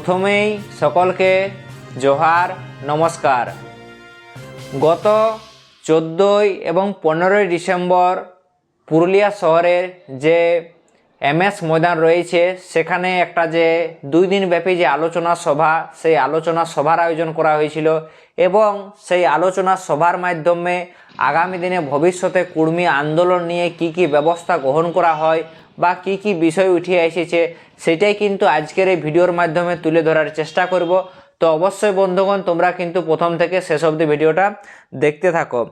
প্রথমেই সকলকে জোহার, নমস্কার। গত চোদ্দোই এবং পনেরোই ডিসেম্বর পুরুলিয়া শহরের যে এমএস ময়দান রয়েছে, সেখানে একটা যে দুই দিন ব্যাপী যে আলোচনা সভা, সেই আলোচনা সভার আয়োজন করা হয়েছিল এবং সেই আলোচনা সভার মাধ্যমে আগামী দিনে ভবিষ্যতে কুর্মী আন্দোলন নিয়ে কি কি ব্যবস্থা গ্রহণ করা হয় বা কি কি বিষয় উঠে এসেছে, সেটাই কিন্তু আজকের এই ভিডিওর মাধ্যমে তুলে ধরার চেষ্টা করব। তো অবশ্যই বন্ধুগণ, তোমরা কিন্তু প্রথম থেকে শেষ অবধি ভিডিওটা দেখতে থাকো।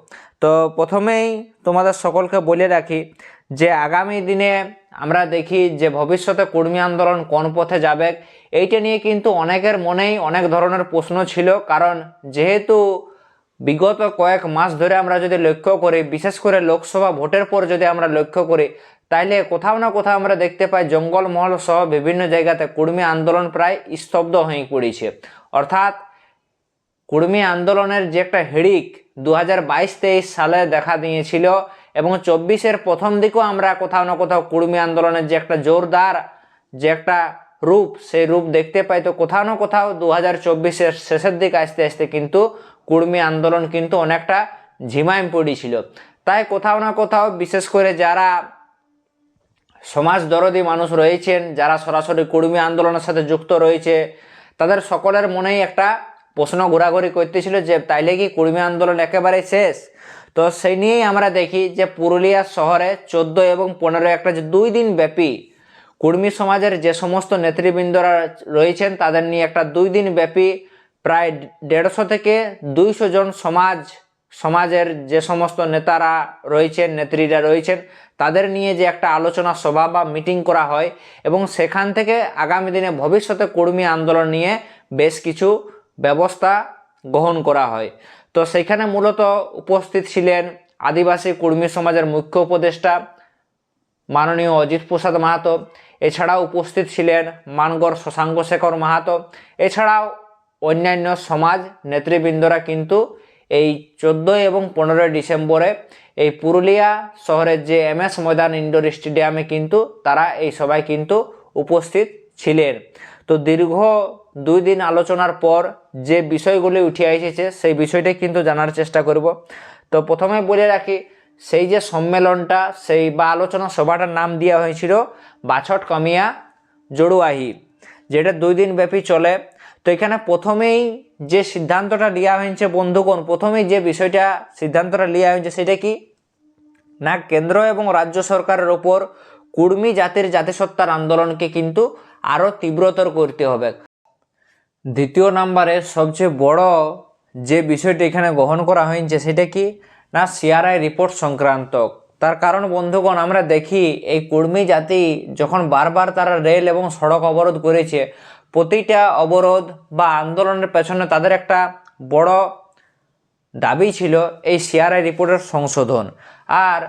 তো প্রথমেই তোমাদের সকলকে বলে রাখি যে আগামী দিনে আমরা দেখি যে ভবিষ্যতে কর্মী আন্দোলন কোন পথে যাবে। এইটা নিয়ে কিন্তু অনেকের মনেই অনেক ধরনের প্রশ্ন ছিল, কারণ যেহেতু বিগত কয়েক মাস ধরে আমরা যদি লক্ষ্য করি, বিশেষ করে লোকসভা ভোটের পর যদি আমরা লক্ষ্য করি, তাইলে কোথাও না কোথাও আমরা দেখতে পাই জঙ্গলমহল সহ বিভিন্ন জায়গাতে কুর্মী আন্দোলন প্রায় স্তব্ধ হয়ে পড়েছে। অর্থাৎ কুর্মী আন্দোলনের যে একটা হিড়িক দু হাজার বাইশ তেইশ সালে দেখা দিয়েছিল এবং চব্বিশের প্রথম দিকেও আমরা কোথাও না কোথাও কুর্মী আন্দোলনের যে একটা জোরদার, যে একটা রূপ, সেই রূপ দেখতে পাই তো কোথাও না কোথাও দু হাজার চব্বিশের শেষের দিকে আসতে আসতে কিন্তু কুর্মী আন্দোলন কিন্তু অনেকটা ঝিমাইম পড়েছিল। তাই কোথাও না কোথাও বিশেষ করে যারা সমাজ দরদি মানুষ রয়েছেন, যারা সরাসরি কর্মী আন্দোলনের সাথে যুক্ত রয়েছে, তাদের সকলের মনেই একটা প্রশ্ন ঘোরাঘুরি করতেছিল যে, তাইলে কি কর্মী আন্দোলন একেবারে শেষ? তো সেই নিয়েই আমরা দেখি যে, পুরুলিয়া শহরে চোদ্দ এবং পনেরো একটা যে দুই দিন ব্যাপী কর্মী সমাজের যে সমস্ত নেতৃবৃন্দরা রয়েছেন, তাদের নিয়ে একটা দুই দিন ব্যাপী প্রায় দেড়শো থেকে দুইশো জন সমাজ, সমাজের যে সমস্ত নেতারা রয়েছেন, নেত্রীরা রয়েছেন, তাদের নিয়ে যে একটা আলোচনা সভা বা মিটিং করা হয় এবং সেখান থেকে আগামী দিনে ভবিষ্যতে কর্মী আন্দোলন নিয়ে বেশ কিছু ব্যবস্থা গ্রহণ করা হয়। তো সেখানে মূলত উপস্থিত ছিলেন আদিবাসী কর্মী সমাজের মুখ্য উপদেষ্টা মাননীয় অজিত প্রসাদ মাহাতো, এছাড়াও উপস্থিত ছিলেন মানগড় শশাঙ্ক শেখর মাহাতো, এছাড়াও অন্যান্য সমাজ নেতৃবৃন্দরা কিন্তু এই চোদ্দোই এবং পনেরোই ডিসেম্বরে এই পুরুলিয়া শহরের যে এম এস ময়দান ইনডোর স্টেডিয়ামে কিন্তু তারা এই সবাই কিন্তু উপস্থিত ছিলেন। তো দীর্ঘ দুই দিন আলোচনার পর যে বিষয়গুলি উঠে এসেছে সেই বিষয়টাই কিন্তু জানার চেষ্টা করব। তো প্রথমে বলে রাখি সেই যে সম্মেলনটা, সেই বা আলোচনা সভাটার নাম দেওয়া হয়েছিল বাছট কমিয়া জড়ুয়াহি, যেটা দুই দিন ব্যাপী চলে। তো এখানে প্রথমেই যে সিদ্ধান্তটা নেওয়া হয়েছে, বন্ধুগণ, প্রথমেই যে বিষয়টা সিদ্ধান্তটা নেওয়া হয়েছে সেটা কি? না, কেন্দ্র এবং রাজ্য সরকারের ওপর কুর্মী জাতির জাতিসত্তার আন্দোলনকে কিন্তু আরও তীব্রতর করতে হবে। দ্বিতীয় নাম্বারে সবচেয়ে বড় যে বিষয়টি এখানে গ্রহণ করা হয়েছে সেটা কি? না সিআরআই রিপোর্ট সংক্রান্ত। তার কারণ, বন্ধুগণ, আমরা দেখি এই কর্মী জাতি যখন বারবার তারা রেল এবং সড়ক অবরোধ করেছে, প্রতিটা অবরোধ বা আন্দোলনের পেছনে তাদের একটা বড় দাবি ছিল এই সিআরআই রিপোর্টের সংশোধন। আর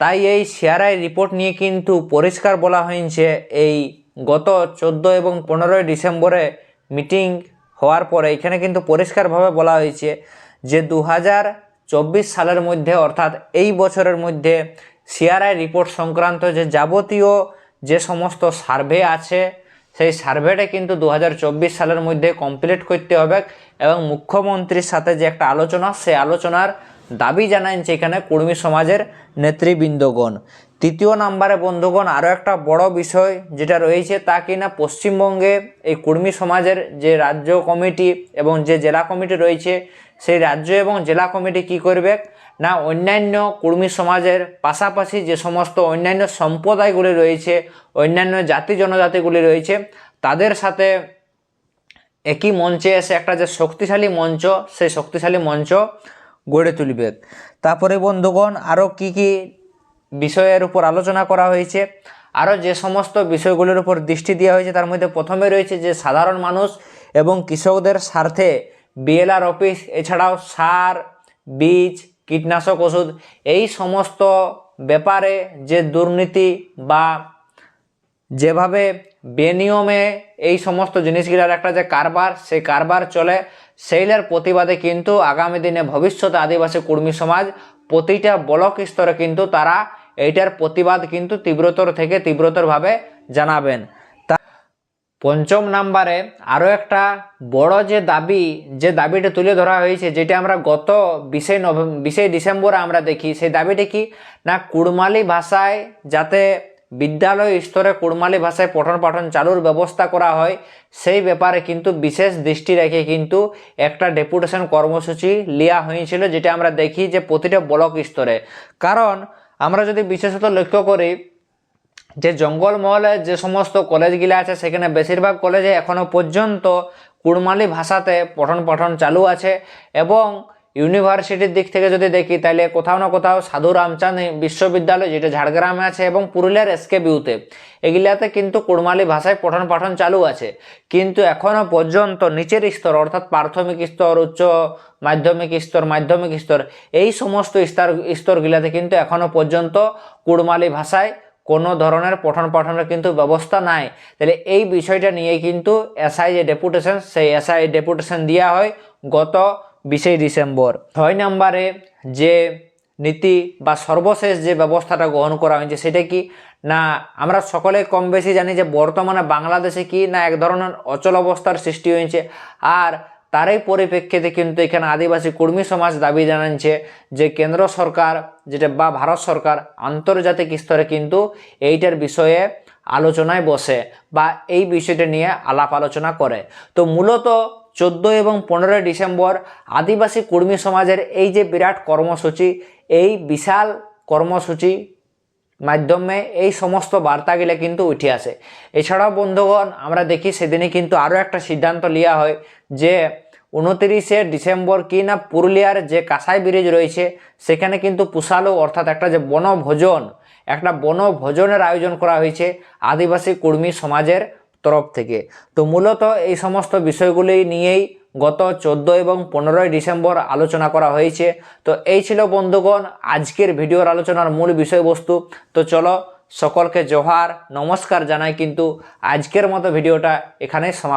তাই এই সিআরআই রিপোর্ট নিয়ে কিন্তু পরিষ্কার বলা হয়েছে, এই গত চোদ্দ এবং পনেরোই ডিসেম্বরে মিটিং হওয়ার পরে এখানে কিন্তু পরিষ্কারভাবে বলা হয়েছে যে দু হাজার চব্বিশ সালের মধ্যে, অর্থাৎ এই বছরের মধ্যে সিআরআই রিপোর্ট সংক্রান্ত যে যাবতীয় যে সমস্ত সার্ভে আছে, সেই সার্ভেটা কিন্তু দু হাজার চব্বিশ সালের মধ্যে কমপ্লিট করতে হবে এবং মুখ্যমন্ত্রীর সাথে যে একটা আলোচনা, সে আলোচনার দাবি জানাইছে এখানে কর্মী সমাজের নেতৃবৃন্দগণ। তৃতীয় নাম্বারে, বন্ধুগণ আরও একটা বড় বিষয় যেটা রয়েছে তা কিনা পশ্চিমবঙ্গে এই কর্মী সমাজের যে রাজ্য কমিটি এবং যে জেলা কমিটি রয়েছে, সেই রাজ্য এবং জেলা কমিটি কি করবে? না, অন্যান্য কর্মী সমাজের পাশাপাশি যে সমস্ত অন্যান্য সম্প্রদায়গুলি রয়েছে, অন্যান্য জাতি জনজাতিগুলি রয়েছে, তাদের সাথে একই মঞ্চে এসে একটা যে শক্তিশালী মঞ্চ, সেই শক্তিশালী মঞ্চ গড়ে তুলবে। তারপরে, বন্ধুগণ আরও কি কি বিষয়ের উপর আলোচনা করা হয়েছে। আরও যে সমস্ত বিষয়গুলির উপর দৃষ্টি দেওয়া হয়েছে, তার মধ্যে প্রথমে রয়েছে যে সাধারণ মানুষ এবং কৃষকদের স্বার্থে বিএলআর অফিস, এছাড়াও সার, বীজ, কীটনাশক ওষুধ, এই সমস্ত ব্যাপারে যে দুর্নীতি বা যেভাবে বেনিয়মে এই সমস্ত জিনিসগুলোর একটা যে কারবার সেই কারবার চলে সেইটার প্রতিবাদে কিন্তু আগামী দিনে ভবিষ্যতে আদিবাসী কর্মী সমাজ প্রতিটা ব্লক স্তরে কিন্তু তারা এইটার প্রতিবাদ কিন্তু তীব্রতর থেকে তীব্রতরভাবে জানাবেন। তা পঞ্চম নাম্বারে আরও একটা বড় যে দাবি, যে দাবিটা তুলে ধরা হয়েছে, যেটা আমরা গত বিশে নভেম্বর বিশে ডিসেম্বরে আমরা দেখি, সেই দাবিটা কি? না, কুড়মালি ভাষায় যাতে বিদ্যালয় স্তরে কুড়মালি ভাষায় পঠন পাঠন চালুর ব্যবস্থা করা হয়, সেই ব্যাপারে কিন্তু বিশেষ দৃষ্টি রেখে কিন্তু একটা ডেপুটেশন কর্মসূচি নেওয়া হয়েছিল, যেটা আমরা দেখি যে প্রতিটা ব্লক স্তরে। কারণ আমরা যদি বিশেষত লক্ষ্য করি যে জঙ্গলমহলে যে সমস্ত কলেজগুলো আছে, সেখানে বেশিরভাগ কলেজে এখনও পর্যন্ত কুড়মালি ভাষাতে পঠন পাঠন চালু আছে এবং ইউনিভার্সিটির দিক থেকে যদি দেখি তাহলে কোথাও না কোথাও সাধু রামচাঁদ বিশ্ববিদ্যালয়, যেটা ঝাড়গ্রামে আছে, এবং পুরুলিয়ার এসকে বিউতে এগুলাতে কিন্তু কুড়মালি ভাষায় পঠন পাঠন চালু আছে। কিন্তু এখনও পর্যন্ত নিচের স্তর, অর্থাৎ প্রাথমিক স্তর, উচ্চ মাধ্যমিক স্তর মাধ্যমিক স্তর, এই সমস্ত স্তর, স্তরগুলাতে কিন্তু এখনও পর্যন্ত কুড়মালি ভাষায় কোনো ধরনের পঠন পাঠনের কিন্তু ব্যবস্থা নাই। তাহলে এই বিষয়টা নিয়ে কিন্তু এসআই যে ডেপুটেশন সেই এসআই ডেপুটেশন দেওয়া হয় গত বিশে ডিসেম্বর ছয় নম্বরে যে নীতি বা সর্বশেষ যে ব্যবস্থাটা গ্রহণ করা হয়েছে সেটা কি? না, আমরা সকলে কম বেশি জানি যে বর্তমানে বাংলাদেশে কি না এক ধরনের অচল অবস্থার সৃষ্টি হয়েছে আর তারই পরিপ্রেক্ষিতে কিন্তু এখানে আদিবাসী কর্মী সমাজ দাবি জানাচ্ছে যে কেন্দ্র সরকার যেটা বা ভারত সরকার আন্তর্জাতিক স্তরে কিন্তু এইটার বিষয়ে আলোচনায় বসে বা এই বিষয়টা নিয়ে আলাপ আলোচনা করে তো মূলত চোদ্দ এবং পনেরোই ডিসেম্বর আদিবাসী কর্মী সমাজের এই যে বিরাট কর্মসূচি, এই বিশাল কর্মসূচি মাধ্যমে এই সমস্ত বার্তাগুলো কিন্তু উঠে আসে। এছাড়াও বন্ধুগণ, আমরা দেখি সেদিনে কিন্তু আরও একটা সিদ্ধান্ত নেওয়া হয় যে উনতিরিশে ডিসেম্বর কি না পুরুলিয়ার যে কাঁসাই ব্রিজ রয়েছে, সেখানে কিন্তু পুষালো অর্থাৎ একটা যে বনভোজন, একটা বনভোজনের আয়োজন করা হয়েছে আদিবাসী কর্মী সমাজের তরফ থেকে। তো মূলত এই সমস্ত বিষয়গুলি নিয়েই গত চোদ্দ এবং পনেরোই ডিসেম্বর আলোচনা করা হয়েছে। তো এই ছিল বন্ধুগণ, আজকের ভিডিওর আলোচনার মূল বিষয়বস্তু। তো চলো, সকলকে জোহার, নমস্কার জানাই, কিন্তু আজকের মতো ভিডিওটা এখানে সমাপ্ত।